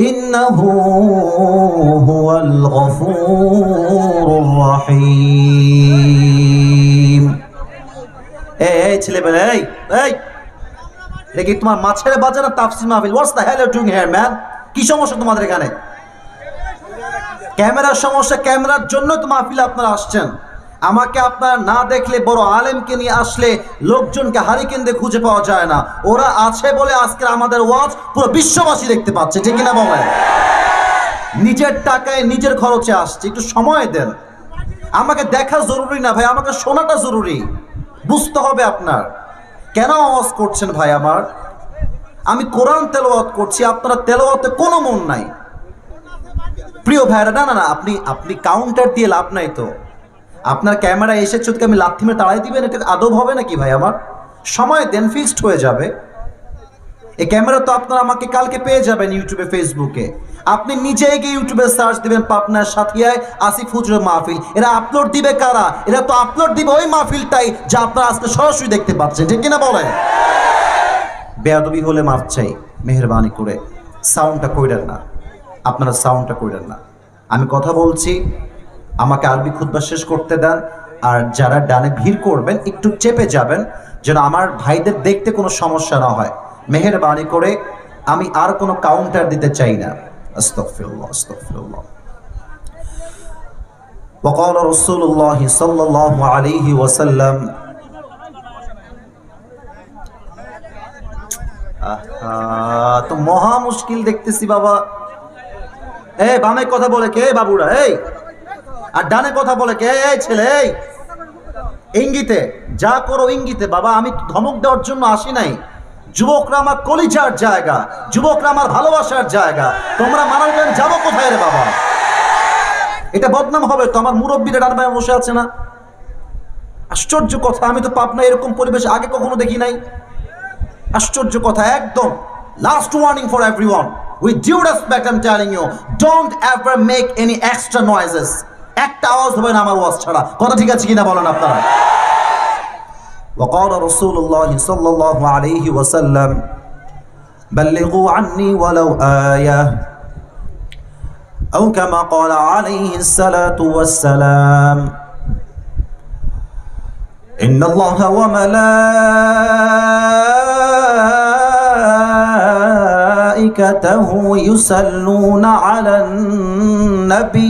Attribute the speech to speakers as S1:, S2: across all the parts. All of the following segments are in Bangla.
S1: إنه هو الغفور الرحيم এই এই ছেলেবেলা এই এই এটা কি তোমার মাছের বাজার না তাফসির মাহফিল what's the hell you doing here man কি সমস্যা তোমাদের এখানে ক্যামেরার সমস্যা ক্যামেরার জন্য তো মাহফিলে আপনারা আসছেন আমাকে আপনার না দেখলে বড় আলেমকে নিয়ে আসলে লোকজনকে হারিকেন দিয়ে খুঁজে পাওয়া যায় না। ওরা আছে বলে আজকে আমাদের ওয়াজ পুরো বিশ্ববাসী দেখতে পাচ্ছে, ঠিক কিনা বলেন? নিজের টাকায় নিজের খরচে আসছে, একটু সময় দেন। আমাকে দেখা জরুরি না ভাই, আমাকে শোনাটা জরুরি। বুঝতে হবে আপনার। কেন আওয়াজ করছেন ভাই আমার? আমি কোরআন তেলাওয়াত করছি, আপনারা তেলাওয়াতে কোনো মন নাই। প্রিয় ভাইরা না না না, আপনি আপনি কাউন্টার দিয়ে লাভ নাই তো। আপনার ক্যামেরা এসে চোখকে আমি লাথি মেরে তাড়াই দিবেন, এটা আদব হবে নাকি ভাই আমার? সময় দেন ফিক্সড হয়ে যাবে। এই ক্যামেরা তো আপনারা আমাকে কালকে পেয়ে যাবেন ইউটিউবে, ফেসবুকে। আপনি নিজেই গিয়ে ইউটিউবে সার্চ দিবেন পাবনার সাথিয়ায় আসিফ হুজুরের মাহফিল। এরা আপলোড দিবে কারা? এরা তো আপলোড দিবে ওই মাহফিলটাই যা আপনারা আজকে সরাসরি দেখতে পাচ্ছেন, ঠিক কিনা বলেন? বেয়াদবি হলে মাফ চাই, মেহরবানি করে। সাউন্ডটা কইরেন না। আপনারা সাউন্ডটা কইরেন না। আমি কথা বলছি আমাকে আরবি খুতবা শেষ করতে দেন আর যারা ডানে ভিড় করবেন একটু চেপে যাবেন যেন আমার ভাইদের দেখতে কোনো সমস্যা না হয় মেহরবানি করে আমি আর কোনো কাউন্টার দিতে চাই না আস্তাগফিরুল্লাহ আস্তাগফিরুল্লাহ وقال رسول الله صلى الله عليه وسلم আহা, তো মহা মুশকিল দেখতেছি বাবা এ বামে কথা বলে কে বাবুরা এই আর ডানে কথা বলে কে? ছেলে ইঙ্গিতে, যা করো ইঙ্গিতে, বাবা, আমি ধমক দেওয়ার জন্য আসি নাই। যুবকরা আমার কলিজার জায়গা, যুবকরা আমার ভালোবাসার জায়গা। তোমরা মানবেন যাব কোথায় রে বাবা? এটা বদনাম হবে তো, আমার মুরব্বীরা ডান পায়ে বসে আছে না? আশ্চর্য কথা, আমি তো পাবনা এরকম পরিবেশ আগে কখনো দেখি নাই। আশ্চর্য কথা, একদম last warning for everyone with due respect I am telling you don't ever make any extra noises একটা আওয়াজ হবে না আমার ওয়াজ ছাড়া কথা ঠিক আছে কিনা বলেন আপনারা وقال رسول الله صلى الله عليه وسلم بلغوا عني ولو آية أو كما قال عليه الصلاة والسلام إن الله وملائكته يصلون على النبي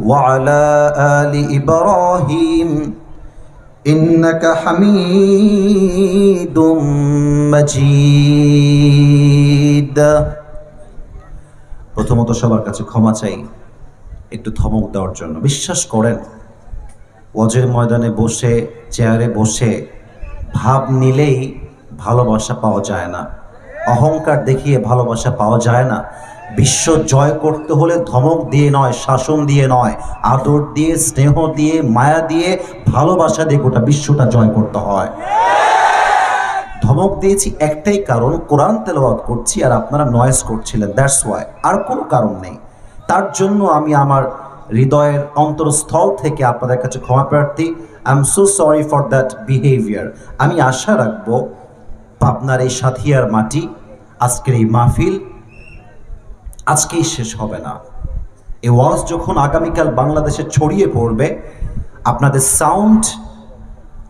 S1: وعلى آل إبراهيم إنك حميد مجيد প্রথমত সবার কাছে ক্ষমা চাই একটু ধমক দেওয়ার জন্য বিশ্বাস করেন ওয়াজের ময়দানে বসে চেয়ারে বসে ভাব নিলেই ভালোবাসা পাওয়া যায় না অহংকার দেখিয়ে ভালোবাসা পাওয়া যায় না বিশ্ব জয় করতে হলে ধমক দিয়ে নয়, শাসন দিয়ে নয়, আদর দিয়ে, স্নেহ দিয়ে, মায়া দিয়ে, ভালোবাসা দিয়ে গোটা বিশ্বটা জয় করতে হয়। ধমক দিয়েছি একটাই কারণ, কোরআন তেলাওয়াত করছি আর আপনারা নয়েজ করছিলেন দ্যাটস ওয়াই আর কোনো কারণ নেই। তার জন্য আমি আমার হৃদয়ের অন্তরস্থল থেকে আপনাদের কাছে ক্ষমা প্রার্থী I am so sorry for that behaviour আমি আশা রাখব আপনার এই সাথিয়ার মাটি, আজকের এই মাহফিল আজকেই শেষ হবে না। এই ওয়াজ যখন আগামীকাল বাংলাদেশে ছড়িয়ে পড়বে, আপনাদের সাউন্ড,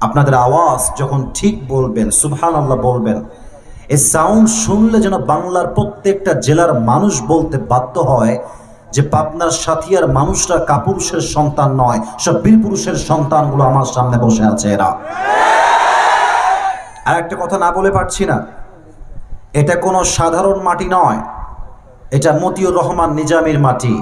S1: আপনাদের আওয়াজ যখন ঠিক বলবেন সুবহান আল্লাহ বলবেন এই সাউন্ড শুনলে যেন বাংলার প্রত্যেকটা জেলার মানুষ বলতে বাধ্য হয় যে পাবনার সাথিয়ার মানুষরা কাপুরুষের সন্তান নয়, সব বীর পুরুষের সন্তানগুলো আমার সামনে বসে আছে এরা। আর একটা কথা না বলে পারছি না। এটা কোনো সাধারণ মাটি নয়। এটা মতিউর রহমান নিজামের মাটি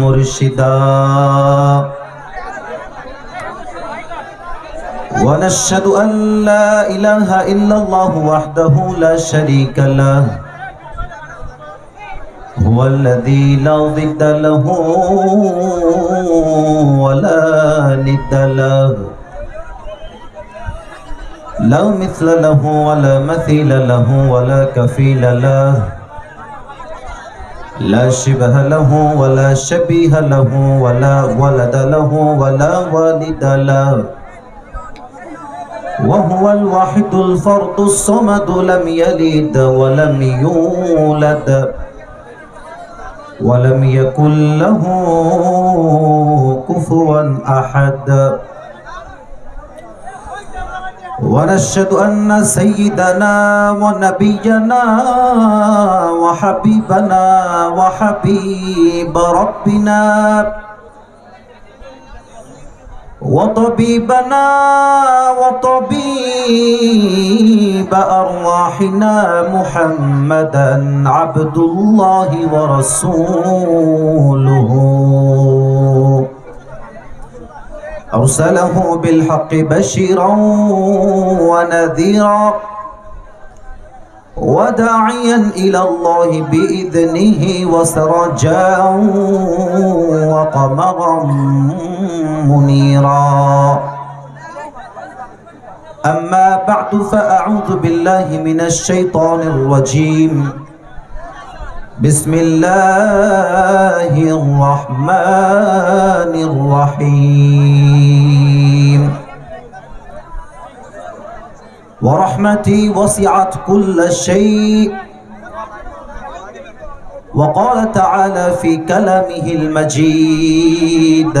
S1: মুর্শিদা ونشهد أن لا إله إلا الله وحده لا شريك له هو الذي لا ضد له ولا ند له. لا مثل له ولا مثيل له ولا كفيل له. لا شبه له ولا شبيه له ولا ولد له ولا والد له. وهو الواحد الفرد الصمد لم يلد ولم يولد. ولم يكن له كفوا احد ونشهد ان سيدنا ونبينا وحبيبنا وحبيب ربنا وطبيبنا وطبيب أرواحنا محمدا عبد الله ورسوله. أرسله بالحق بشيرا ونذيرا. وداعيا إلى الله بإذنه وسراجا وقمرا منيرا. أما بعد فأعوذ بالله من الشيطان الرجيم. بسم الله الرحمن الرحيم. ورحمتي وسعت كل شيء. وقال تعالى في كلامه المجيد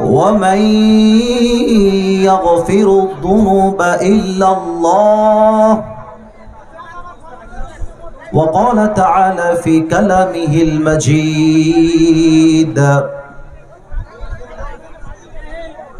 S1: ومن يغفر الذنوب إلا الله. وقال تعالى في كلامه المجيد